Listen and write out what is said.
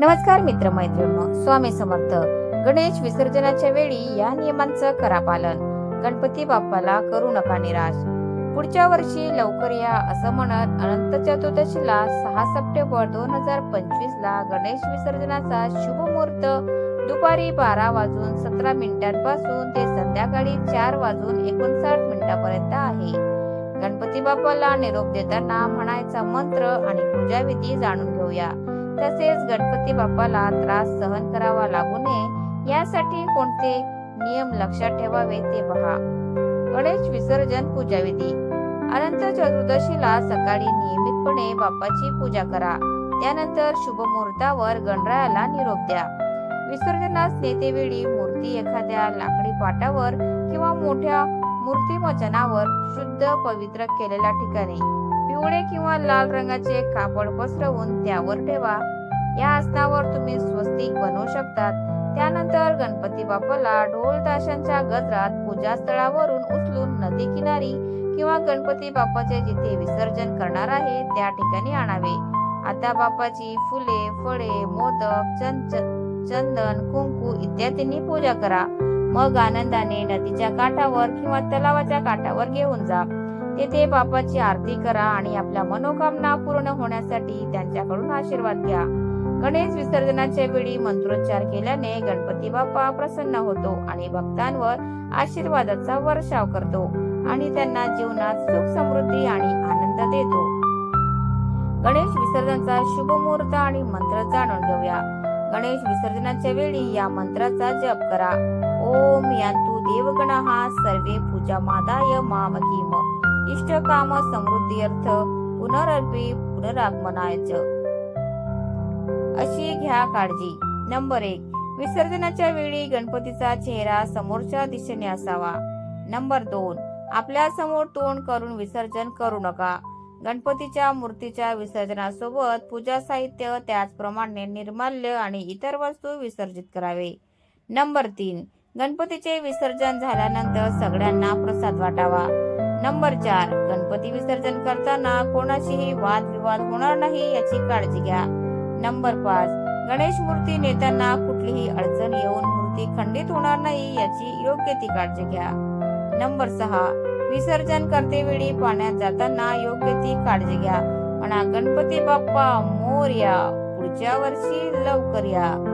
नमस्कार मित्र मैत्रिणी स्वामी समर्थ. गणेश विसर्जनाच्या वेळी या नियमांचं करा पालन. गणपती बाप्पाला करू नका निराश. पुढच्या वर्षी लवकर या असं म्हणत अनंत चतुर्दशीला सहा सप्टेंबर दोन हजार पंचवीस ला गणेश विसर्जनाचा शुभ मुहूर्त दुपारी बारा वाजून सतरा मिनिटांपासून ते संध्याकाळी चार वाजून एकोणसाठ मिनिटापर्यंत आहे. गणपती बाप्पाला निरोप देताना म्हणायचा मंत्र आणि पूजाविधी जाणून घेऊया. तसेच गणपती बाप्पाला त्रास सहन करावा लागू नये यासाठी कोणते नियम लक्षात ठेवावे ते पहा. गणेश विसर्जन पूजा विधी. अनंत चतुर्दशीला सकाळी नियमितपणे बाप्पाची पूजा करा. त्यानंतर शुभ मुहूर्तावर गणरायाला निरोप द्या. विसर्जनास नेतेवेळी मूर्ती एखाद्या लाकडी पाटावर किंवा मोठ्या मूर्तिमचनावर शुद्ध पवित्र केलेल्या ठिकाणी पिवळे किंवा लाल रंगाचे कापड पसरवून त्यावर ठेवा. या आसनावर तुम्ही स्वस्तिक बनवू शकतात. त्यानंतर गणपती बाप्पाला ढोल ताशांच्या गजरात पूजा स्थळावरून उचलून नदी किनारी किंवा गणपती बाप्पाचे जिथे विसर्जन करणार आहे त्या ठिकाणी आणावे. आता बाप्पाची फुले फळे मोदक चंच चंदन कुंकू इत्यादींनी पूजा करा. मग आनंदाने नदीच्या काठावर किंवा तलावाच्या काठावर घेऊन जा. तेथे बापाची आरती करा आणि आपल्या मनोकामना पूर्ण होण्यासाठी त्यांच्याकडून आशीर्वाद घ्या. गणेश विसर्जनाच्या वेळी मंत्रोच्चार केल्याने गणपती बाप्पा प्रसन्न होतो आणि भक्तांवर आशीर्वादाचा वर्षाव करतो आणि त्यांना जीवनात सुख समृद्धी आणि आनंद देतो. गणेश विसर्जनाचा शुभ मुहूर्त आणि मंत्र जाणून घेऊया. गणेश विसर्जनाच्या वेळी या मंत्राचा जप करा. ओम यांतु देवगणहा सर्वे पूजा मादाय मामकीम इष्ट काम समृद्धी अर्थ पुनरर्पी पुनरागमनायचं अशी घ्या काळजी. नंबर एक. विसर्जनाच्या वेळी गणपतीचा चेहरा समोरच्या दिशेने असावा. नंबर दोन. आपल्यासमोर तोंड करून विसर्जन करू नका. गणपतीच्या मूर्तीच्या विसर्जनासोबत पूजा साहित्य त्याचप्रमाणे निर्माल्य आणि इतर वस्तू विसर्जित करावे. नंबर तीन. गणपतीचे विसर्जन झाल्यानंतर सगळ्यांना प्रसाद वाटावा. नंबर चार गणपती विसर्जन करताना कोणाशीही वादविवाद होणार नाही याची काळजी घ्या. नंबर पाच गणेश मूर्ती नेताना कुठलीही अडचण येऊन मूर्ती खंडित होणार नाही याची योग्य ती काळजी घ्या. नंबर सहा विसर्जन करतेवेळी पाण्यात जाताना योग्य ती काळजी घ्या. म्हणा गणपती बाप्पा मोर्या पुढच्या वर्षी लवकर या.